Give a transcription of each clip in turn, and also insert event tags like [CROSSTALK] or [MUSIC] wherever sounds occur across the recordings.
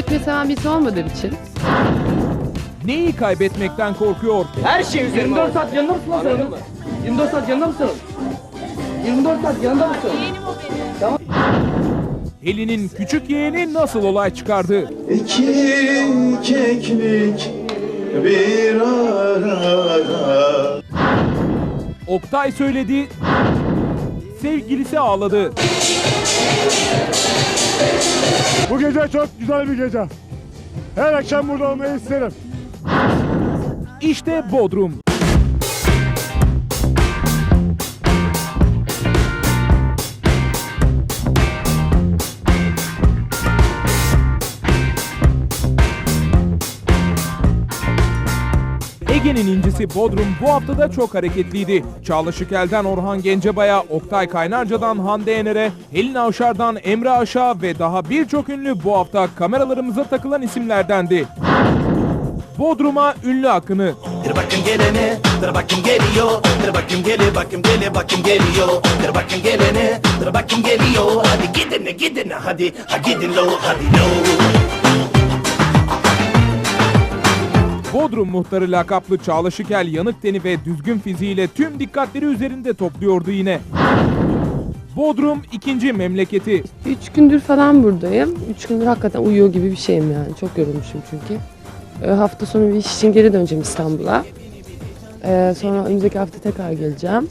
kaybetmeyi seven birisi olmadığım için Neyi kaybetmekten korkuyor? Her şey üzerime 24 saat yanında mısın lan sen onun? 24 saat yanında mısın? 24 saat yanında mısın? Helin'in küçük yeğeni nasıl olay çıkardı? İki keklik bir arada Oktay söyledi, sevgilisi ağladı. Bu gece çok güzel bir gece. Her akşam burada olmayı isterim. İşte Bodrum. İncisi Bodrum bu hafta da çok hareketliydi. Çağla Şikel'den Orhan Gencebay'a, Oktay Kaynarca'dan Hande Yener'e, Helin Avşar'dan Emre Aşağı ve daha birçok ünlü bu hafta kameralarımıza takılan isimlerdendi. Bodrum'a ünlü akını, Bir bakın gelene, bir bakın geliyor. Bir bakın geli, bakın geli, bakın geliyor. Bir bakın gelene, bir bakın geliyor. Hadi gidin, gidin, hadi, ha gidin lo, hadi lo Bodrum muhtarı lakaplı Çağla Şikel yanık teni ve düzgün fiziğiyle tüm dikkatleri üzerinde topluyordu yine. Bodrum ikinci memleketi. 3 gündür falan buradayım. 3 gündür hakikaten uyuyor gibi bir şeyim yani. Çok yorulmuşum çünkü. Ee, hafta sonu bir iş için geri döneceğim İstanbul'a. Ee, sonra önümüzdeki hafta tekrar geleceğim.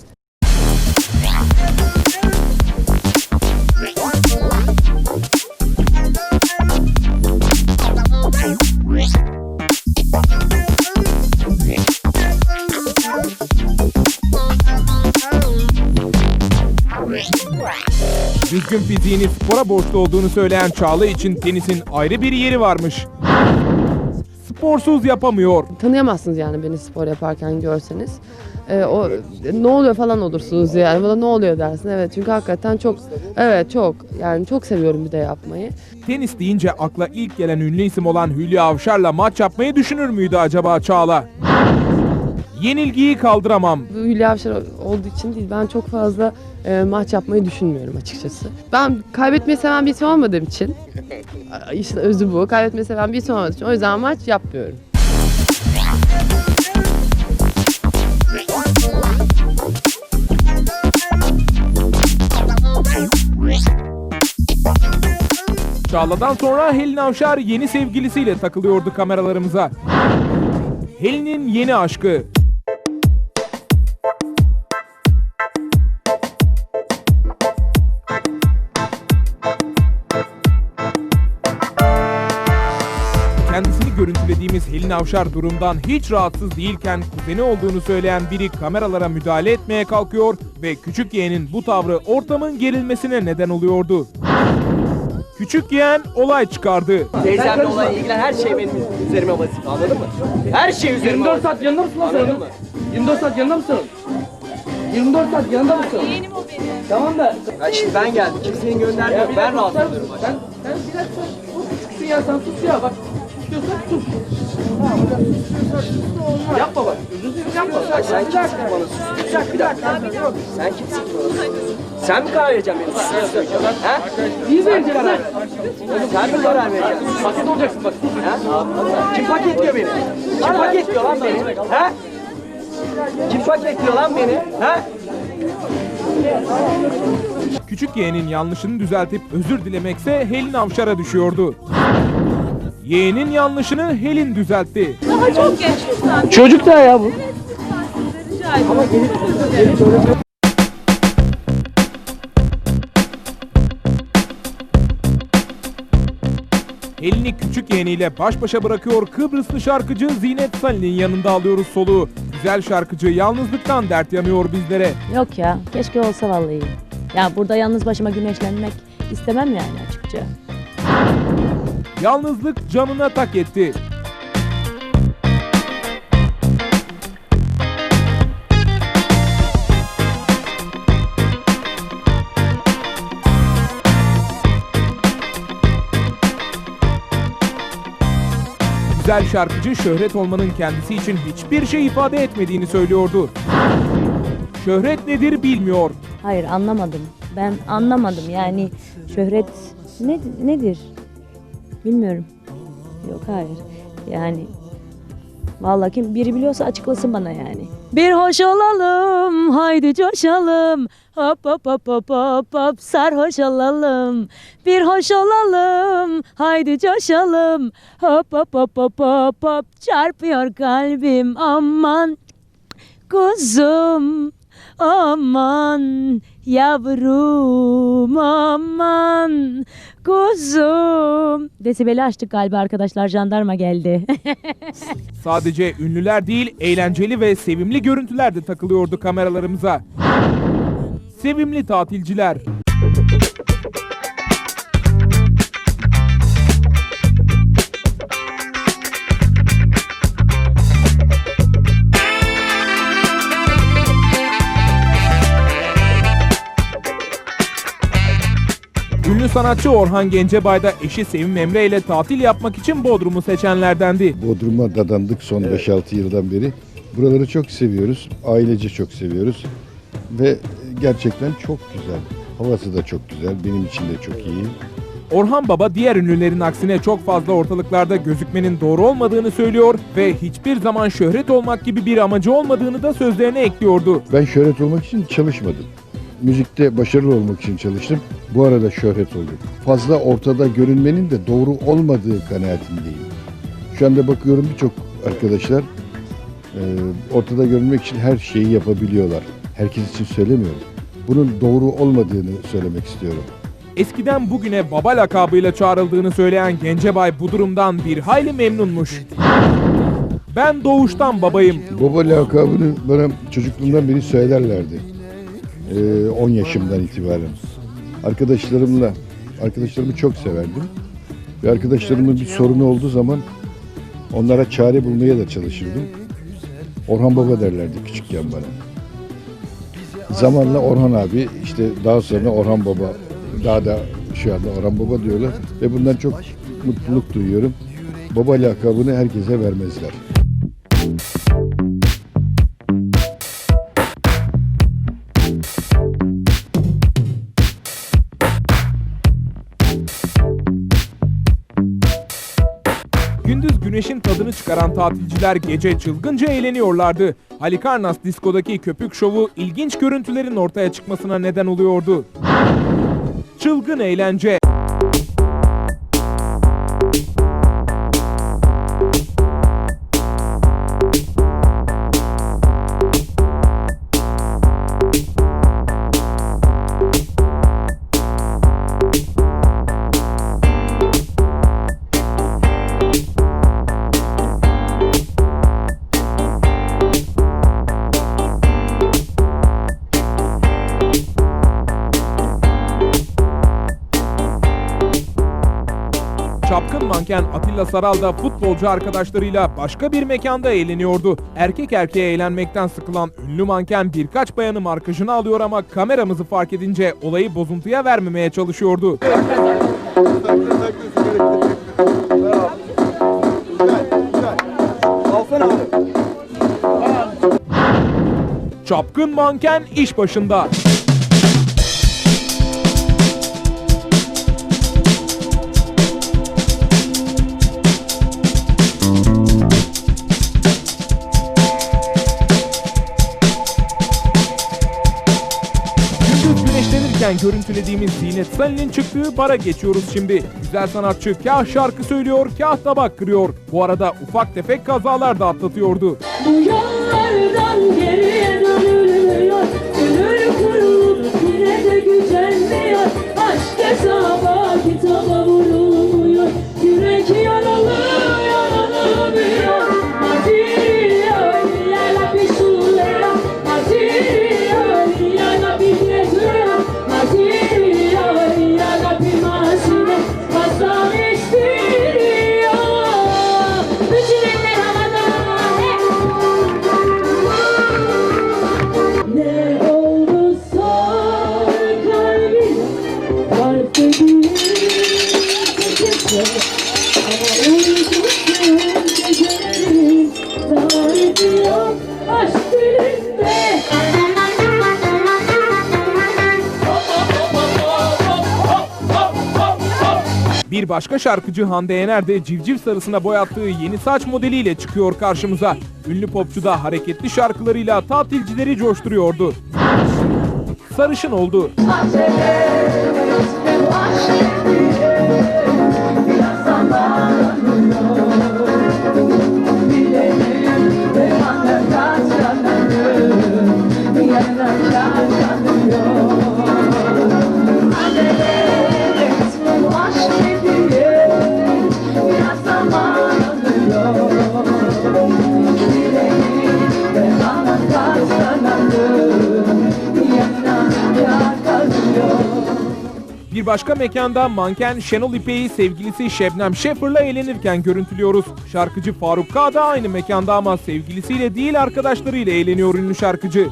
Düzgün fiziğini spora borçlu olduğunu söyleyen Çağla için tenisin ayrı bir yeri varmış. Sporsuz yapamıyor. Tanıyamazsınız yani beni spor yaparken görseniz. Ee, o ne oluyor falan olursunuz yani. Bana ne oluyor dersin. Evet çünkü hakikaten çok evet çok yani çok seviyorum bir de yapmayı. Tenis deyince akla ilk gelen ünlü isim olan Hülya Avşar'la maç yapmayı düşünür müydü acaba Çağla? Yenilgiyi kaldıramam. Bu Hülya Avşar olduğu için değil. Ben çok fazla e, maç yapmayı düşünmüyorum açıkçası. Ben kaybetmeyi seven bir isim olmadığım için [LAUGHS] işte özü bu. Kaybetmeyi seven bir isim olmadığım için o yüzden maç yapmıyorum. Çağla'dan sonra Helin Avşar yeni sevgilisiyle takılıyordu kameralarımıza. Helin'in yeni aşkı. Görüntülediğimiz Helin Avşar durumdan hiç rahatsız değilken kuzeni olduğunu söyleyen biri kameralara müdahale etmeye kalkıyor ve küçük yeğenin bu tavrı ortamın gerilmesine neden oluyordu. Küçük yeğen olay çıkardı. Teyzemle olan ilgilen her şey benim üzerime vazife anladın mı? Her şey üzerime 24 vazife. saat yanında mısın lan sen Anladın mı? 24 saat yanında mısın? 24 saat yanında mısın? Yeğenim o benim. Tamam da Ya şimdi ben geldim. Kimsenin göndermiyor. Ben dakika rahat susar oluyorum. Sen, sen bir dakika küçüksün ya sen sus ya bak. Susuyorsan sus. Yapma bak. Özür dilerim yapma. Ay sen kimsin ki bana sus? Bir dakika. Sen kimsin ki bana sus? Sen mi karar vereceksin benim susmasına? Ha? İyi vereceğiz lan. Sen mi karar vereceksin? Paket olacaksın bak. sus. Ha? Kim paketliyor beni? Kim paketliyor lan beni? Ha? Kim paketliyor lan beni? Ha? Küçük yeğenin yanlışını düzeltip özür dilemekse Helin Avşar'a düşüyordu. Yeğenin yanlışını Helin düzeltti. Daha çok genç lütfen. Çocuk da ya bu. Rica ederim. Helin'i küçük yeğeniyle baş başa bırakıyor Kıbrıslı şarkıcı Zinet Salih'in yanında alıyoruz soluğu. Güzel şarkıcı yalnızlıktan dert yanıyor bizlere. Yok ya, keşke olsa vallahi. Ya burada yalnız başıma güneşlenmek istemem yani açıkça. Yalnızlık canına tak etti. Güzel şarkıcı şöhret olmanın kendisi için hiçbir şey ifade etmediğini söylüyordu. Şöhret nedir bilmiyor. Hayır anlamadım. Ben anlamadım yani şöhret ne, nedir? Bilmiyorum. Yok hayır. Yani vallahi kim biri biliyorsa açıklasın bana yani. Bir hoş olalım, haydi coşalım. Hop hop hop hop hop hop sarhoş olalım. Bir hoş olalım, haydi coşalım. Hop hop hop hop hop hop çarpıyor kalbim aman kuzum. Aman yavrum aman kuzum. Desibeli açtık galiba arkadaşlar jandarma geldi. [LAUGHS] Sadece ünlüler değil, eğlenceli ve sevimli görüntüler de takılıyordu kameralarımıza. Sevimli tatilciler. Ünlü sanatçı Orhan Gencebay da eşi Sevim Emre ile tatil yapmak için Bodrum'u seçenlerdendi. Bodrum'a dadandık son 5-6 yıldan beri. Buraları çok seviyoruz. Ailece çok seviyoruz. Ve gerçekten çok güzel. Havası da çok güzel. Benim için de çok iyi. Orhan Baba diğer ünlülerin aksine çok fazla ortalıklarda gözükmenin doğru olmadığını söylüyor ve hiçbir zaman şöhret olmak gibi bir amacı olmadığını da sözlerine ekliyordu. Ben şöhret olmak için çalışmadım. Müzikte başarılı olmak için çalıştım. Bu arada şöhret oldum. Fazla ortada görünmenin de doğru olmadığı kanaatindeyim. Şu anda bakıyorum birçok arkadaşlar e, ortada görünmek için her şeyi yapabiliyorlar. Herkes için söylemiyorum. Bunun doğru olmadığını söylemek istiyorum. Eskiden bugüne baba lakabıyla çağrıldığını söyleyen Gencebay bu durumdan bir hayli memnunmuş. Ben doğuştan babayım. Baba lakabını bana çocukluğumdan beri söylerlerdi. Ee, 10 yaşımdan itibaren. Arkadaşlarımla, arkadaşlarımı çok severdim. Ve arkadaşlarımın bir sorunu olduğu zaman onlara çare bulmaya da çalışırdım. Orhan Baba derlerdi küçükken bana. Zamanla Orhan abi, işte daha sonra Orhan Baba, daha da şu anda Orhan Baba diyorlar. Ve bundan çok mutluluk duyuyorum. Baba lakabını herkese vermezler. Güneşin tadını çıkaran tatilciler gece çılgınca eğleniyorlardı. Halikarnas diskodaki köpük şovu ilginç görüntülerin ortaya çıkmasına neden oluyordu. Çılgın eğlence. Manken Atilla Saral da futbolcu arkadaşlarıyla başka bir mekanda eğleniyordu. Erkek erkeğe eğlenmekten sıkılan ünlü manken birkaç bayanı markajına alıyor ama kameramızı fark edince olayı bozuntuya vermemeye çalışıyordu. [LAUGHS] Çapkın manken iş başında. Güneşlenirken görüntülediğimiz Zinet Salih'in çıktığı bara geçiyoruz şimdi. Güzel sanatçı kah şarkı söylüyor, kah tabak kırıyor. Bu arada ufak tefek kazalar da atlatıyordu. Bu yollardan geriye Başka şarkıcı Hande Yener de civciv sarısına boyattığı yeni saç modeliyle çıkıyor karşımıza. Ünlü popçu da hareketli şarkılarıyla tatilcileri coşturuyordu. Sarışın oldu. Bir başka mekanda manken Şenol İpek'i sevgilisi Şebnem Şefır'la eğlenirken görüntülüyoruz. Şarkıcı Faruk K da aynı mekanda ama sevgilisiyle değil arkadaşlarıyla eğleniyor ünlü şarkıcı.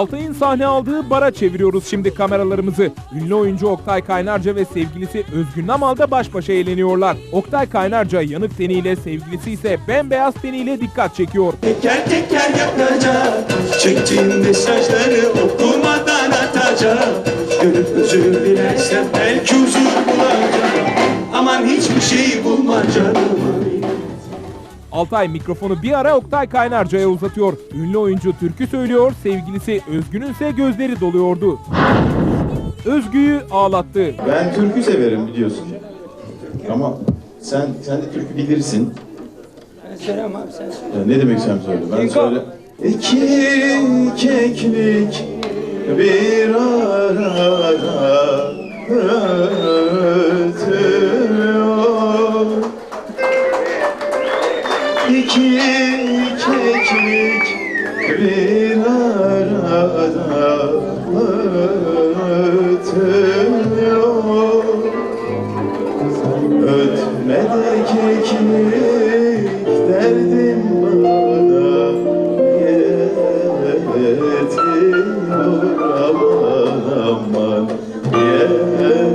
Altay'ın sahne aldığı bara çeviriyoruz şimdi kameralarımızı. Ünlü oyuncu Oktay Kaynarca ve sevgilisi Özgün Namal da baş başa eğleniyorlar. Oktay Kaynarca yanık teniyle, sevgilisi ise bembeyaz teniyle dikkat çekiyor. Teker teker yakacak Çektiğim mesajları okumadan atacak Görüp özür dilersem belki huzur bulacağım Aman hiçbir şey bulma canıma Altay mikrofonu bir ara Oktay Kaynarca'ya uzatıyor. Ünlü oyuncu türkü söylüyor, sevgilisi Özgün'ün ise gözleri doluyordu. Özgü'yü ağlattı. Ben türkü severim biliyorsun. Ama sen sen de türkü bilirsin. Selam abi sen Ya ne demek sen söyle? Ben söyle. İki keklik bir arada ötüyor. İki keklik bir arada ötüyor. Ötme de keklik derdim bana yetiyor aman aman yetiyor.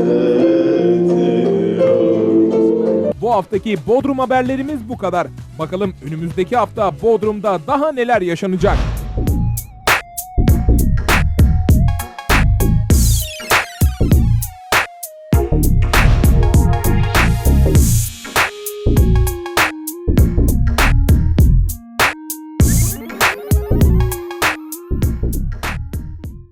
Bu haftaki Bodrum haberlerimiz bu kadar. Bakalım önümüzdeki hafta Bodrum'da daha neler yaşanacak?